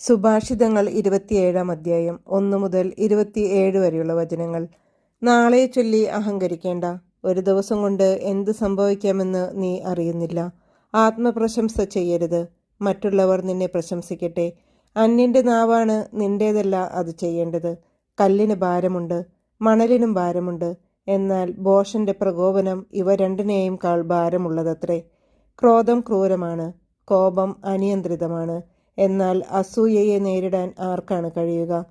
സുഭാഷിതങ്ങൾ ഇരുപത്തിയേഴാം അധ്യായം ഒന്നു മുതൽ ഇരുപത്തിയേഴ് വരെയുള്ള വചനങ്ങൾ. നാളെ ചൊല്ലി അഹങ്കരിക്കേണ്ട. ഒരു ദിവസം കൊണ്ട് എന്ത് സംഭവിക്കാമെന്ന് നീ അറിയുന്നില്ല. ആത്മപ്രശംസ ചെയ്യരുത്. മറ്റുള്ളവർ നിന്നെ പ്രശംസിക്കട്ടെ. അന്യന്റെ നാവാണ് നിന്റേതല്ല അത് ചെയ്യേണ്ടത്. കല്ലിന് ഭാരമുണ്ട് മണലിനും ഭാരമുണ്ട്. എന്നാൽ ബോഷന്റെ പ്രകോപനം ഇവ രണ്ടിനെയും കാൾ ഭാരമുള്ളതത്രേ. ക്രോധം ക്രൂരമാണ് കോപം അനിയന്ത്രിതമാണ്. എന്നാൽ അസൂയയെ നേരിടാൻ ആർക്കാണ് കഴിയുക?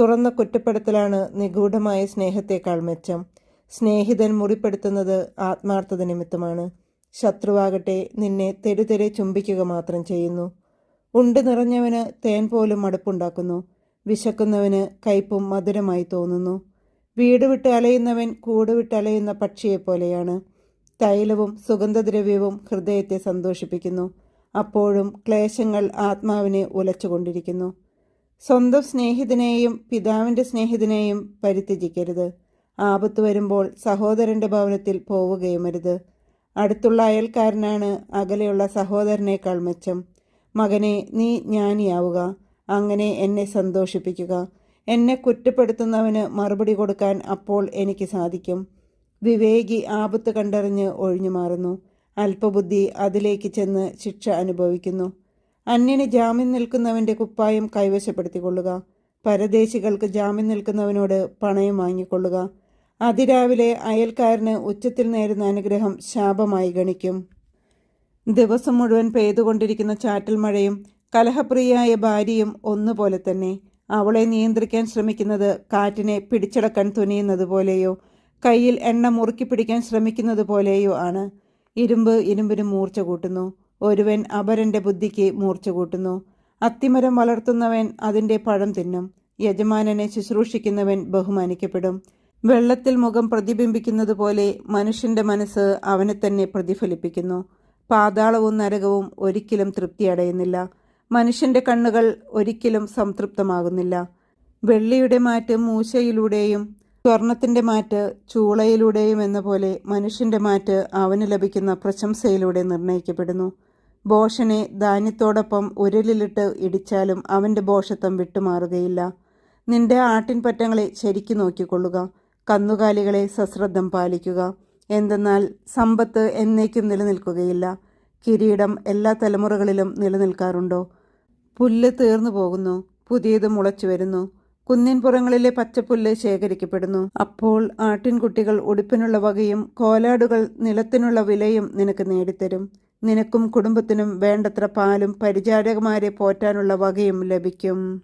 തുറന്ന കുറ്റപ്പെടുത്തലാണ് നിഗൂഢമായ സ്നേഹത്തേക്കാൾ മെച്ചം. സ്നേഹിതൻ മുറിപ്പെടുത്തുന്നത് ആത്മാർത്ഥത നിമിത്തമാണ്. ശത്രുവാകട്ടെ നിന്നെ തെരുതെരെ ചുംബിക്കുക മാത്രം ചെയ്യുന്നു. ഉണ്ട് നിറഞ്ഞവന് തേൻ പോലും മടുപ്പുണ്ടാക്കുന്നു. വിശക്കുന്നവന് കയ്പും മധുരമായി തോന്നുന്നു. വീട് വിട്ട് അലയുന്നവൻ കൂട് വിട്ട് അലയുന്ന പക്ഷിയെപ്പോലെയാണ്. തൈലവും സുഗന്ധദ്രവ്യവും ഹൃദയത്തെ സന്തോഷിപ്പിക്കുന്നു. അപ്പോഴും ക്ലേശങ്ങൾ ആത്മാവിനെ ഉലച്ചുകൊണ്ടിരിക്കുന്നു. സ്വന്തം സ്നേഹിതനെയും പിതാവിന്റെ സ്നേഹിതനെയും പരിത്യജിക്കരുത്. ആപത്ത് വരുമ്പോൾ സഹോദരന്റെ ഭവനത്തിൽ പോവുകയുമരുത് അടുത്തുള്ള അയൽക്കാരനാണ് അകലെയുള്ള സഹോദരനേക്കാൾ മെച്ചം. മകനെ നീ ജ്ഞാനിയാവുക. അങ്ങനെ എന്നെ സന്തോഷിപ്പിക്കുക. എന്നെ കുറ്റപ്പെടുത്തുന്നവന് മറുപടി കൊടുക്കാൻ അപ്പോൾ എനിക്ക് സാധിക്കും. വിവേകി ആപത്ത് കണ്ടറിഞ്ഞ് ഒഴിഞ്ഞു മാറുന്നു അല്പബുദ്ധി അതിലേക്ക് ചെന്ന് ശിക്ഷ അനുഭവിക്കുന്നു. അന്യന് ജാമ്യം നിൽക്കുന്നവന്റെ കുപ്പായം കൈവശപ്പെടുത്തിക്കൊള്ളുക. പരദേശികൾക്ക് ജാമ്യം നിൽക്കുന്നവനോട് പണയം വാങ്ങിക്കൊള്ളുക. അതിരാവിലെ അയൽക്കാരന് ഉച്ചത്തിൽ നേരുന്ന അനുഗ്രഹം ശാപമായി ഗണിക്കും. ദിവസം മുഴുവൻ പെയ്തുകൊണ്ടിരിക്കുന്ന ചാറ്റൽ മഴയും കലഹപ്രിയായ ഭാര്യയും ഒന്നുപോലെ തന്നെ. അവളെ നിയന്ത്രിക്കാൻ ശ്രമിക്കുന്നത് കാറ്റിനെ പിടിച്ചടക്കാൻ തുനിയുന്നത് പോലെയോ കയ്യിൽ എണ്ണ മുറുക്കി പിടിക്കാൻ ശ്രമിക്കുന്നത് പോലെയോ ആണ്. ഇരുമ്പ് ഇരുമ്പിന് മൂർച്ച കൂട്ടുന്നു. ഒരുവൻ അപരന്റെ ബുദ്ധിക്ക് മൂർച്ച കൂട്ടുന്നു. അത്തിമരം വളർത്തുന്നവൻ അതിന്റെ പഴം തിന്നും. യജമാനനെ ശുശ്രൂഷിക്കുന്നവൻ ബഹുമാനിക്കപ്പെടും. വെള്ളത്തിൽ മുഖം പ്രതിബിംബിക്കുന്നത് പോലെ മനുഷ്യന്റെ മനസ്സ് അവനെ തന്നെ പ്രതിഫലിപ്പിക്കുന്നു. പാതാളവും നരകവും ഒരിക്കലും തൃപ്തിയടയുന്നില്ല. മനുഷ്യന്റെ കണ്ണുകൾ ഒരിക്കലും സംതൃപ്തമാകുന്നില്ല. വെള്ളിയുടെ മാറ്റം മൂശയിലൂടെയും സ്വർണത്തിന്റെ മാറ്റ് ചൂളയിലൂടെയും എന്ന പോലെ മനുഷ്യന്റെ മാറ്റ് അവന് ലഭിക്കുന്ന പ്രശംസയിലൂടെ നിർണയിക്കപ്പെടുന്നു. ബോഷനെ ധാന്യത്തോടൊപ്പം ഉരലിലിട്ട് ഇടിച്ചാലും അവന്റെ ബോഷത്വം വിട്ടുമാറുകയില്ല. നിന്റെ ആട്ടിൻപറ്റങ്ങളെ ശരിക്കു നോക്കിക്കൊള്ളുക. കന്നുകാലികളെ സശ്രദ്ധം പാലിക്കുക. എന്തെന്നാൽ സമ്പത്ത് എന്നേക്കും നിലനിൽക്കുകയില്ല. കിരീടം എല്ലാ തലമുറകളിലും നിലനിൽക്കാറുണ്ടോ? പുല്ല് തീർന്നു പോകുന്നു. പുതിയത് മുളച്ചു വരുന്നു. കുന്നിൻപുറങ്ങളിലെ പച്ചപ്പുല്ല് ശേഖരിക്കപ്പെടുന്നു. അപ്പോൾ ആട്ടിൻകുട്ടികൾ ഉടുപ്പിനുള്ള വകയും കോലാടുകൾ നിലത്തിനുള്ള വിലയും നിനക്ക് നേടിത്തരും. നിനക്കും കുടുംബത്തിനും വേണ്ടത്ര പാലും പരിചാരകമാരെ പോറ്റാനുള്ള വകയും ലഭിക്കും.